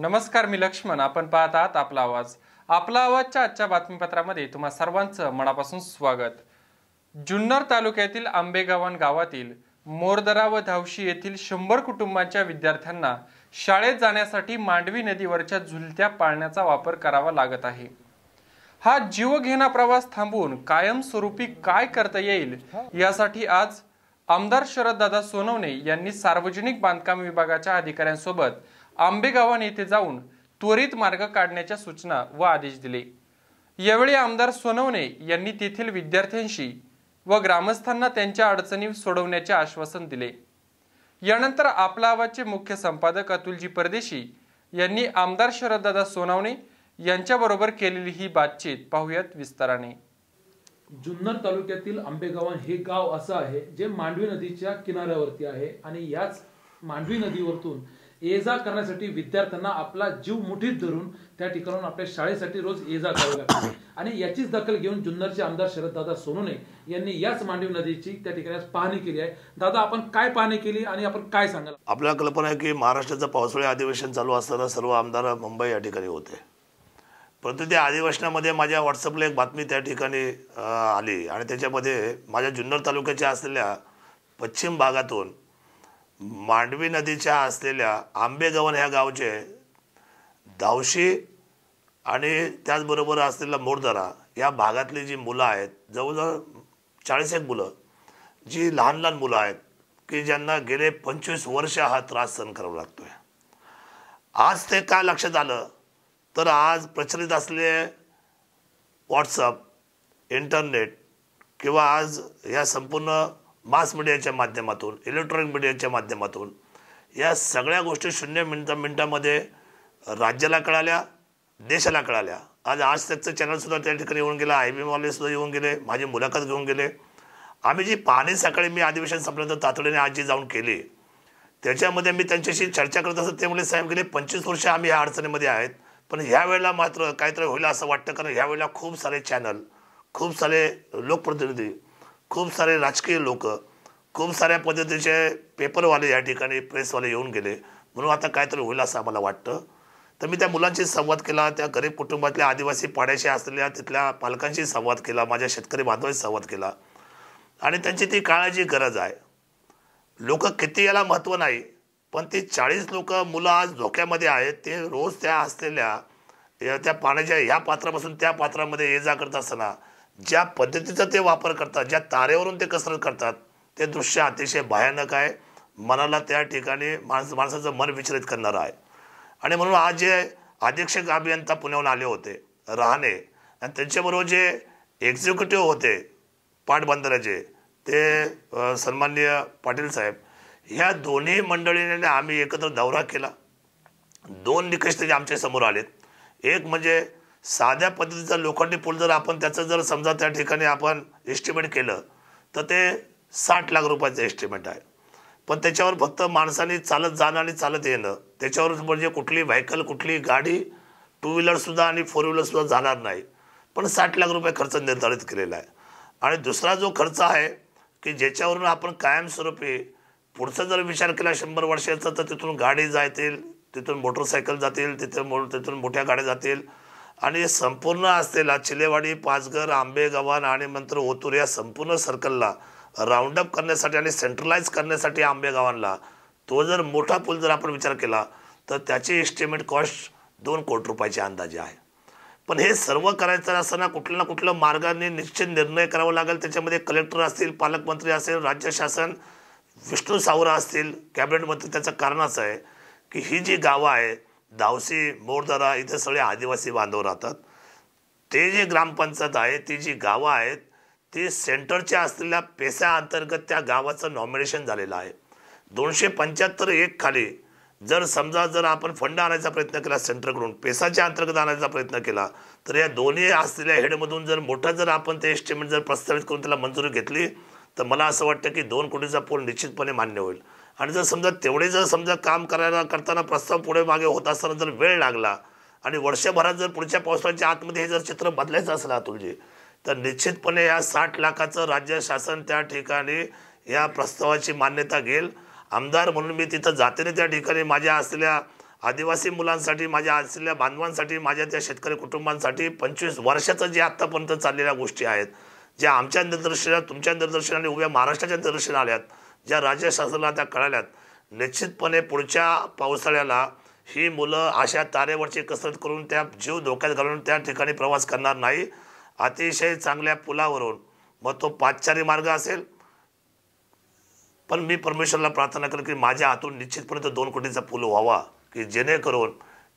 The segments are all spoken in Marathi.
नमस्कार मी लक्ष्मण. आपण पाहत आहात आपला आवाज. आपला आवाजच्या आजच्या बातमीपत्रामध्ये तुम्हा सर्वांचं मनापासून स्वागत. जुन्नर तालुक्यातील आंबेगावन गावातील मोरदरा व धावशी येथील शंभर कुटुंबांच्या विद्यार्थ्यांना शाळेत जाण्यासाठी मांडवी नदीवरच्या झुलत्या पाळण्याचा वापर करावा लागत आहे. हा जीवघेणा प्रवास थांबवून कायमस्वरूपी काय करता येईल यासाठी आज आमदार शरददादा सोनवणे यांनी सार्वजनिक बांधकाम विभागाच्या अधिकाऱ्यांसोबत आंबेगावान येथे जाऊन त्वरित मार्ग काढण्याच्या सूचना व आदेश दिले. यावेळी आमदार सोनवणे यांनी तेथील विद्यार्थ्यांशी व ग्रामस्थांना त्यांच्या अडचणी सोडवण्याचे आश्वासन दिले. यानंतर आपला आवाजचे मुख्य संपादक अतुलजी परदेशी यांनी आमदार शरददादा सोनवणे यांच्याबरोबर केलेली ही बातचीत पाहूयात विस्ताराने. जुन्नर तालुक्यातील आंबेगावन हे गाव असं आहे जे मांडवी नदीच्या किनाऱ्यावरती आहे आणि याच मांडवी नदीवरतून ये जा करण्यासाठी विद्यार्थ्यांना आपला जीव मुठीत धरून त्या ठिकाणून आपल्या शाळेसाठी रोज ये जा करावी लागते. आणि याचीच दखल घेऊन जुन्नरचे आमदार शरददादा सोनवणे यांनी याच मांडवी नदीची त्या ठिकाणी पाहणी केली आहे. दादा आपण काय पाहणी केली आणि आपण काय सांगाल? आपल्याला कल्पना आहे की महाराष्ट्राचं पावसाळी अधिवेशन चालू असताना सर्व आमदार मुंबई या ठिकाणी होते. परंतु त्या अधिवेशनामध्ये माझ्या व्हॉट्सअपला एक बातमी त्या ठिकाणी आली आणि त्याच्यामध्ये माझ्या जुन्नर तालुक्याच्या असलेल्या पश्चिम भागातून मांडवी नदीच्या असलेल्या आंबेगवन ह्या गावचे दावशी आणि त्याचबरोबर असलेला मोरदरा या भागातली जी मुलं आहेत जवळजवळ चाळीस एक मुलं जी लहान लहान मुलं आहेत की ज्यांना गेले पंचवीस वर्ष हा त्रास सहन करावा लागतो आहे आज ते काय लक्षात आलं? तर आज प्रचलित असलेले व्हॉट्सअप इंटरनेट किंवा आज या संपूर्ण मास मीडियाच्या माध्यमातून इलेक्ट्रॉनिक मीडियाच्या माध्यमातून या सगळ्या गोष्टी शून्य मिनटा मिनटामध्ये राज्याला कळाल्या देशाला कळाल्या. आज आज त्याचं चॅनलसुद्धा त्या ठिकाणी येऊन गेला आय बी मॉलेसुद्धा येऊन गेले माझी मुलाखत घेऊन गेले. आम्ही जी पाहणी सकाळी मी अधिवेशन संपल्यानंतर तातडीने आज जी जाऊन केली. त्याच्यामध्ये मी त्यांच्याशी चर्चा करत असत ते म्हणजे साहेब गेले पंचवीस वर्ष आम्ही ह्या अडचणीमध्ये आहेत पण ह्या वेळेला मात्र काहीतरी होईल असं वाटतं कारण ह्या वेळेला खूप सारे चॅनल खूप सारे लोकप्रतिनिधी खूप सारे राजकीय लोक खूप साऱ्या पद्धतीचे पेपरवाले या ठिकाणी प्रेसवाले येऊन गेले. म्हणून आता काहीतरी होईल असं आम्हाला वाटतं. तर मी त्या मुलांशी संवाद केला त्या गरीब कुटुंबातल्या आदिवासी पाड्याशी असलेल्या तिथल्या पालकांशी संवाद केला माझ्या शेतकरी बांधवांशी संवाद केला. आणि त्यांची ती काळाची गरज आहे. लोक किती याला महत्त्व नाही पण ती चाळीस लोक मुलं आज धोक्यामध्ये आहेत ते रोज त्या असलेल्या या- त्या पाण्याच्या ह्या पात्रापासून त्या पात्रामध्ये ये जा करत असताना ज्या पद्धतीचा ते वापर करतात ज्या तारेवरून ते कसरत करतात ते दृश्य अतिशय भयानक आहे. मनाला त्या ठिकाणी माणसं माणसाचं मन विचलित करणारं आहे. आणि म्हणून आज जे अधीक्षक अभियंता पुण्याहून आले होते राहणे आणि त्यांच्याबरोबर जे एक्झिक्युटिव्ह होते पाटबंधाऱ्याचे ते सन्माननीय पाटील साहेब ह्या दोन्ही मंडळीने आम्ही एकत्र दौरा केला. दोन निकष त्याचे आमच्यासमोर आलेत. एक म्हणजे साध्या पद्धतीचा लोखंडी पूल जर आपण त्याचं जर समजा त्या ठिकाणी आपण एस्टिमेट केलं तर ते साठ लाख रुपयाचं एस्टिमेट आहे. पण त्याच्यावर फक्त माणसाने चालत जाणं आणि चालत येणं त्याच्यावर म्हणजे कुठली व्हेकल कुठली गाडी टू व्हीलरसुद्धा आणि फोर व्हीलरसुद्धा जाणार नाही. पण साठ लाख रुपये खर्च निर्धारित केलेला आहे. आणि दुसरा जो खर्च आहे की ज्याच्यावरून आपण कायमस्वरूपी पुढचा जर विचार केला शंभर वर्षाचा तर तिथून गाडी जातील तिथून मोटरसायकल जातील तिथे मो तिथून मोठ्या गाड्या जातील आणि संपूर्ण असलेला चिलेवाडी पाचघर आंबेगव्हाण आणि नंतर ओतूर या संपूर्ण सर्कलला राऊंडअप करण्यासाठी आणि सेंट्रलाइज करण्यासाठी आंबेगावांना तो जर मोठा पूल जर आपण विचार केला तर त्याची एस्टिमेट कॉस्ट दोन कोटी रुपयाचे अंदाजे आहे. पण हे सर्व करायचं असताना कुठल्या ना कुठल्या मार्गाने निश्चित निर्णय करावा लागेल त्याच्यामध्ये कलेक्टर असतील पालकमंत्री असेल राज्य शासन विष्णू सावरा असतील कॅबिनेट मंत्री त्याचं कारण असं आहे की ही जी गावं आहेत दावसी मोरदरा इथे सगळे आदिवासी बांधव राहतात. ते जे ग्रामपंचायत आहे ती जी गावं आहेत ती सेंटरच्या असलेल्या पेसा अंतर्गत त्या गावाचं नॉमिनेशन झालेलं आहे. दोनशे पंच्याहत्तर एक खाली जर समजा जर आपण फंड आणायचा प्रयत्न केला सेंटरकडून पेसाच्या अंतर्गत आणायचा प्रयत्न केला तर या दोन्ही असलेल्या हेडमधून जर मोठा जर आपण ते एस्टिमेट जर प्रस्तावित करून त्याला मंजुरी घेतली तर मला असं वाटतं की दोन कोटीचा पूल निश्चितपणे मान्य होईल. आणि जर समजा तेवढे जर समजा काम करायला करताना प्रस्ताव पुढे मागे होत असताना जर वेळ लागला आणि वर्षभरात जर पुढच्या पावसाळ्याच्या आतमध्ये हे जर चित्र बदलायचं असलं अतुलजी तर निश्चितपणे या साठ लाखाचं राज्य शासन त्या ठिकाणी या प्रस्तावाची मान्यता घेईल. आमदार म्हणून मी तिथं जातीने त्या ठिकाणी माझ्या असलेल्या आदिवासी मुलांसाठी माझ्या असलेल्या बांधवांसाठी माझ्या त्या शेतकरी कुटुंबांसाठी पंचवीस वर्षाचं जे आत्तापर्यंत चाललेल्या गोष्टी आहेत ज्या आमच्या निदर्शनात तुमच्या निदर्शनाने उभ्या महाराष्ट्राच्या निदर्शन आल्यात. ज्या राज्य शासनाला त्या कळाल्यात निश्चितपणे पुढच्या पावसाळ्याला ही मुलं अशा तारेवरची कसरत करून त्या जीव धोक्यात घालून त्या ठिकाणी प्रवास करणार नाही. अतिशय चांगल्या पुलावरून. मग तो पाचचारी मार्ग असेल. पण मी परमेश्वरला प्रार्थना करेन की माझ्या हातून निश्चितपणे तो दोन कोटीचा पूल व्हावा की जेणेकरून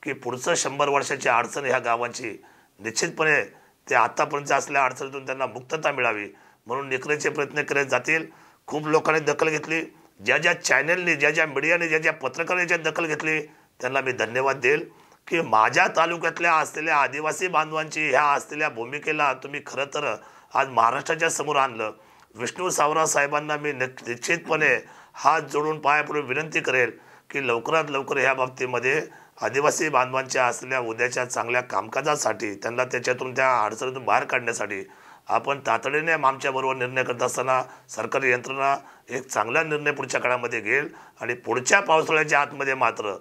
की पुढचं शंभर वर्षाची अडचण ह्या गावाची निश्चितपणे ते आत्तापर्यंत असलेल्या अडचणीतून त्यांना मुक्तता मिळावी म्हणून निकरायचे प्रयत्न केले जातील. खूप लोकांनी दखल घेतली. ज्या ज्या चॅनलने ज्या ज्या मीडियाने ज्या ज्या पत्रकारांनी ज्या दखल घेतली त्यांना मी धन्यवाद देईल की माझ्या तालुक्यातल्या असलेल्या आदिवासी बांधवांची ह्या असलेल्या भूमिकेला तुम्ही खरं तर आज महाराष्ट्राच्या समोर आणलं. विष्णू सावरा साहेबांना मी निश्चितपणे हात जोडून पाया विनंती करेल की लवकरात लवकर ह्या बाबतीमध्ये आदिवासी बांधवांच्या असलेल्या उद्याच्या चांगल्या कामकाजासाठी त्यांना त्याच्यातून त्या अडचणीतून बाहेर काढण्यासाठी आपण तातडीने आमच्याबरोबर निर्णय करत असताना सरकारी यंत्रणा एक चांगला निर्णय पुढच्या काळामध्ये घेईल आणि पुढच्या पावसाळ्याच्या आतमध्ये मात्र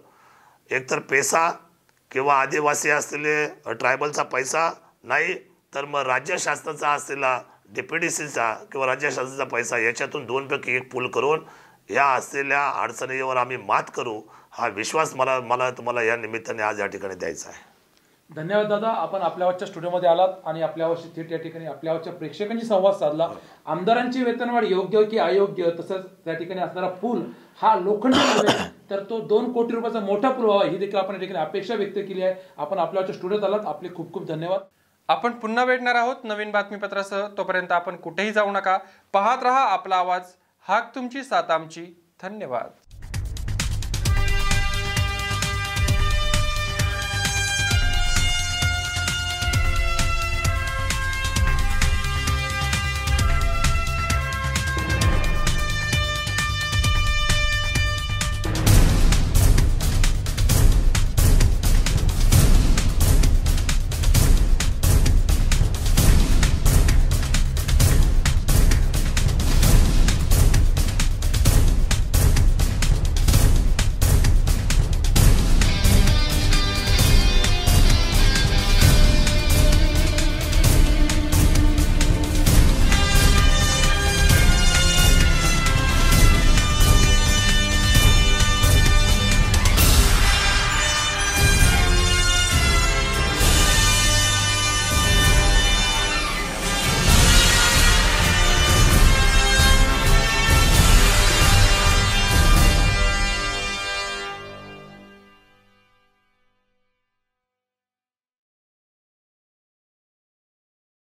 एकतर पैसा किंवा आदिवासी असलेले ट्रायबलचा पैसा नाही तर मग राज्य शासनाचा असलेला सीचा किंवा राज्य शासनाचा पैसा याच्यातून दोनपैकी एक पूल करून या असलेल्या अडचणीवर आम्ही मात करू हा विश्वास मला मला तुम्हाला या निमित्ताने आज या ठिकाणी द्यायचा आहे. धन्यवाद दादा. आपण आपल्यावरच्या स्टुडिओमध्ये आलात आणि आपल्यावरची थेट या ठिकाणी आपल्यावरच्या प्रेक्षकांशी संवाद साधला. आमदारांची वेतनवाढ योग्य की अयोग्य तसंच त्या ठिकाणी असणारा पूल हा लोखंड नव्हे तर तो दोन कोटी रुपयाचा मोठा पूल व्हावा ही देखील आपण या ठिकाणी अपेक्षा व्यक्त केली आहे. आपण आपल्यावरच्या स्टुडिओत आलात. आपले खूप खूप धन्यवाद. आपण पुन्हा भेटणार आहोत नवीन बातमीपत्रासह. तोपर्यंत आपण कुठेही जाऊ नका. पाहत रहा आपला आवाज. हाक तुमची सात आमची. धन्यवाद.